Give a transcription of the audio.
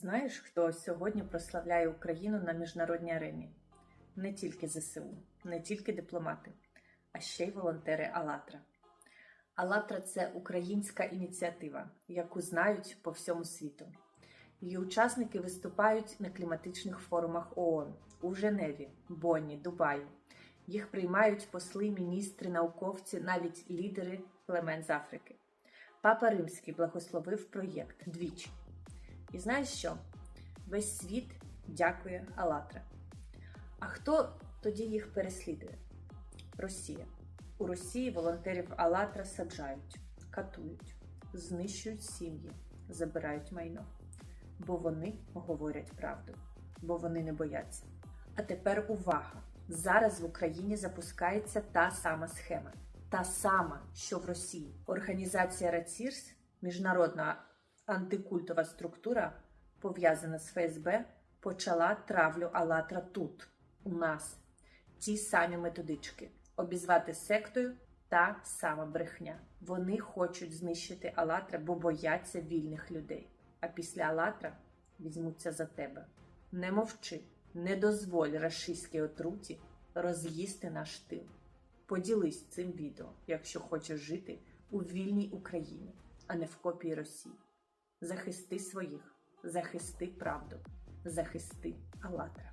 Знаєш, хто сьогодні прославляє Україну на міжнародній арені? Не тільки ЗСУ, не тільки дипломати, а ще й волонтери АЛЛАТРА. АЛЛАТРА – це українська ініціатива, яку знають по всьому світу. Її учасники виступають на кліматичних форумах ООН у Женеві, Бонні, Дубаї. Їх приймають посли, міністри, науковці, навіть лідери племен з Африки. Папа Римський благословив проєкт двічі. І знаєш що? Весь світ дякує Алатра. А хто тоді їх переслідує? Росія. У Росії волонтерів Алатра саджають, катують, знищують сім'ї, забирають майно. Бо вони говорять правду, бо вони не бояться. А тепер увага! Зараз в Україні запускається та сама схема, та сама, що в Росії. Організація РАЦІРС, міжнародна антикультова структура, пов'язана з ФСБ, почала травлю Алатра тут, у нас. Ті самі методички обізвати сектою та сама брехня. Вони хочуть знищити Алатра, бо бояться вільних людей. А після Алатра візьмуться за тебе. Не мовчи, не дозволь рашистській отруті роз'їсти наш тил. Поділись цим відео, якщо хочеш жити у вільній Україні, а не в копії Росії. Захисти своїх, захисти правду, захисти Алатра.